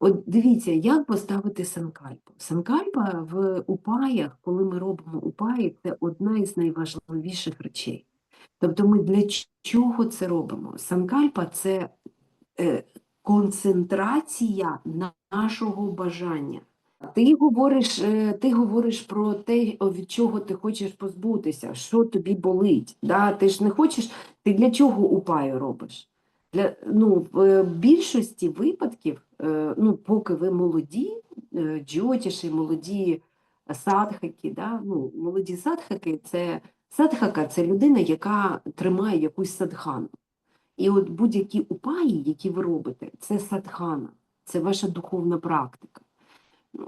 От дивіться, як поставити санкальпу. Санкальпа в упаях, коли ми робимо упаї, це одна із найважливіших речей. Тобто ми для чого це робимо? Санкальпа це е, концентрація нашого бажання. Ти говориш, е, ти говориш про те, від чого ти хочеш позбутися, що тобі болить. Да? Ти ж не хочеш, ти для чого упаю робиш? Для, ну, в е, більшості випадків, е, ну, поки ви молоді, е, джотіші, молоді садхаки, да? ну, молоді садхаки це садхака це людина, яка тримає якусь садхану. І от будь-які упаї, які ви робите, це садхана, це ваша духовна практика.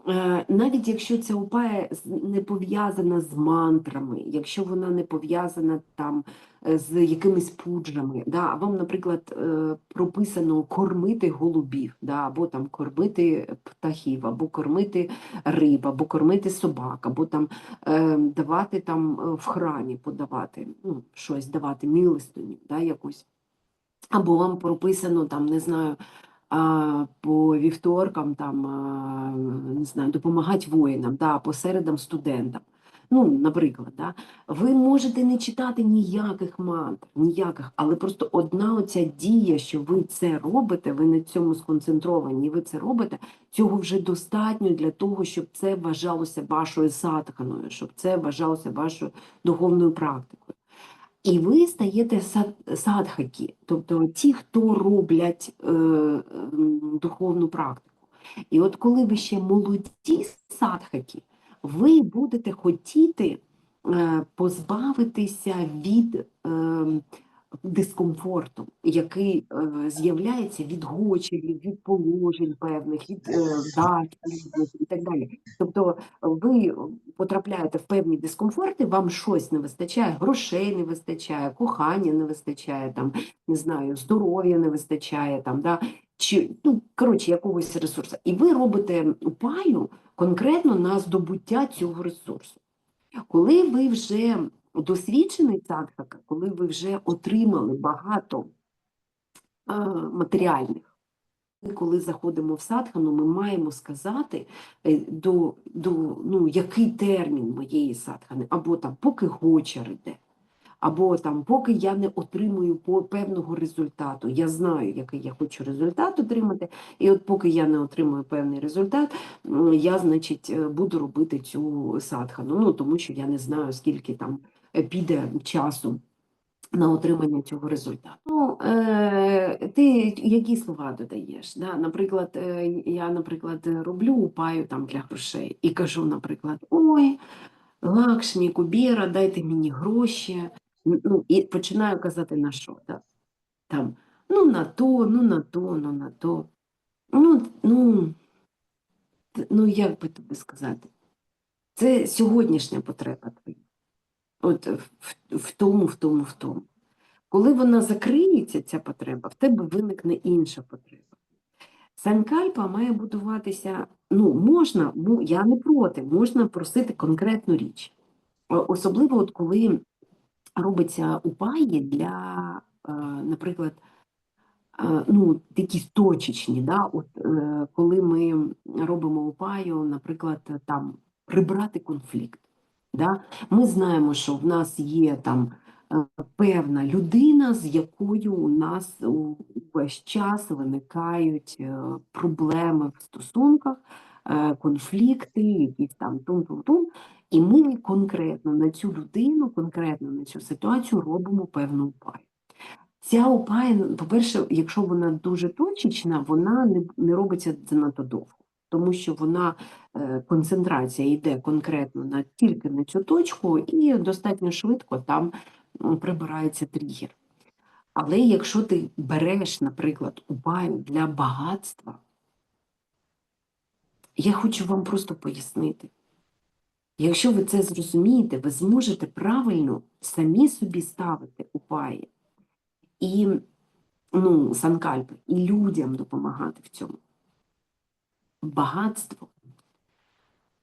Е, Навіть якщо ця упая не пов'язана з мантрами, якщо вона не пов'язана там е, з якимись пуджами, да, вам, наприклад, е, прописано кормити голубів, да, або там кормити птахів, або кормити риб, або кормити собак, або там давати там в храмі подавати, ну, щось давати, милостиню, да, якусь. Або вам прописано там, не знаю, по вівторкам там, не знаю, допомагати воїнам, да, по середам студентам. Ну, наприклад, да. ви можете не читати ніяких мантр, ніяких, але просто одна оця дія, що ви це робите, ви на цьому сконцентровані, ви це робите, цього вже достатньо для того, щоб це вважалося вашою садханою, щоб це вважалося вашою духовною практикою. І ви стаєте сад- садхаки, тобто ті, хто роблять е, е, духовну практику. І от коли ви ще молоді садхаки, ви будете хотіти е, позбавитися від е, дискомфорту, який е, з'являється від гочерів, від положень певних, від е, вдач і так далі. Тобто ви потрапляєте в певні дискомфорти, вам щось не вистачає, грошей не вистачає, кохання не вистачає, там, не знаю, здоров'я не вистачає, там, да, чи, ну, коротше, якогось ресурсу. І ви робите упаю конкретно на здобуття цього ресурсу. Коли ви вже досвідчений садхака, коли ви вже отримали багато матеріальних, ми, коли заходимо в садхану, ми маємо сказати, е, до, до, ну, який термін моєї садхани, або там поки гочер іде, або там поки я не отримую певного результату. Я знаю, який я хочу результат отримати, і от поки я не отримую певний результат, я, значить, е, буду робити цю садхану. Ну, тому що я не знаю, скільки там піде часу на отримання цього результату. Ну, е, ти які слова додаєш? Да? Наприклад, е, я, наприклад, роблю упаю там для грошей і кажу, наприклад, ой, Лакшмі, Кубєра, дайте мені гроші. Ну, і починаю казати на що? Да? Там, ну на то, ну на то, ну на то. Ну, ну, ну як би тобі сказати? Це сьогоднішня потреба твоя. От в, тому, в тому, в тому. Коли вона закриється, ця потреба, в тебе виникне інша потреба. Санкальпа має будуватися, ну, можна, ну, я не проти, можна просити конкретну річ. Особливо, от коли робиться упаї для, е, наприклад, е, ну, такі точечні, да? от, е, коли ми робимо упаю, наприклад, там прибрати конфлікт. Да? Ми знаємо, що в нас є там е, певна людина, з якою у нас увесь час виникають е, проблеми в стосунках, е, конфлікти, якісь там тум-тум-тум. І ми конкретно на цю людину, конкретно на цю ситуацію робимо певну упаю. Ця упая, ну, по-перше, якщо вона дуже точечна, вона не робиться занадто довго, тому що вона е, концентрація йде конкретно на тільки на цю точку, і достатньо швидко там прибирається тригер. Але якщо ти береш, наприклад, упаю для багатства, я хочу вам просто пояснити. Якщо ви це зрозумієте, ви зможете правильно самі собі ставити упаї і ну, санкальпи, і людям допомагати в цьому. Багатство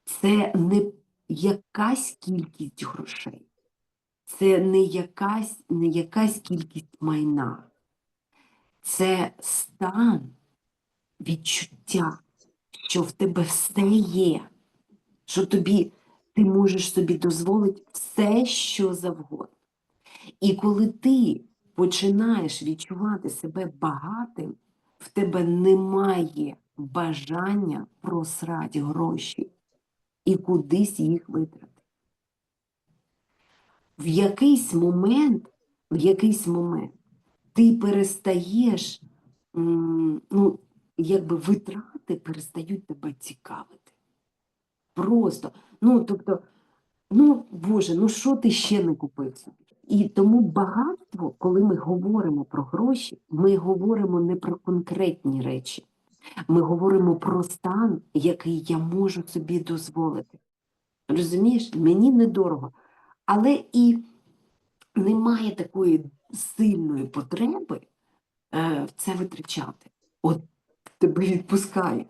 це не якась кількість грошей, це не якась, не якась кількість майна, це стан відчуття що в тебе все є, що тобі ти можеш собі дозволити все, що завгодно. І коли ти починаєш відчувати себе багатим, в тебе немає бажання просрати гроші і кудись їх витратити. В якийсь момент, в якийсь момент ти перестаєш, ну, якби витрати перестають тебе цікавити. Просто, ну, тобто, ну, Боже, ну що ти ще не купив собі? І тому багатство, коли ми говоримо про гроші, ми говоримо не про конкретні речі. Ми говоримо про стан, який я можу собі дозволити. Розумієш, мені недорого, але і немає такої сильної потреби е, в це витрачати. От тебе відпускає.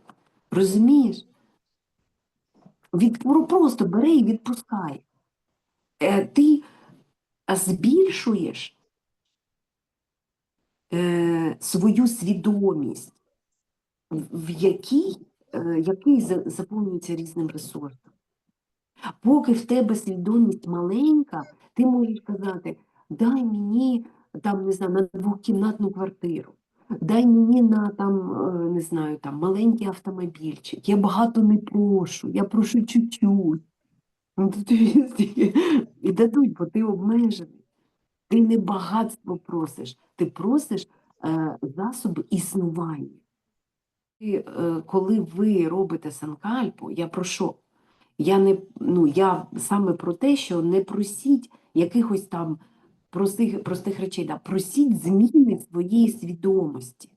Розумієш? Від, просто бери і відпускай. Е, ти збільшуєш е, свою свідомість, в, якій, е, який заповнюється різним ресурсом. Поки в тебе свідомість маленька, ти можеш казати, дай мені там, не знаю, на двохкімнатну квартиру, дай мені на там, е, не знаю, там маленький автомобільчик. Я багато не прошу, я прошу чуть-чуть. Ну, І дадуть, бо ти обмежений. Ти не багатство просиш, ти просиш е, засоби існування. Е, коли ви робите санкальпу, я про що? Я не ну я саме про те, що не просіть якихось там простих, простих речей, да, просіть зміни своєї свідомості.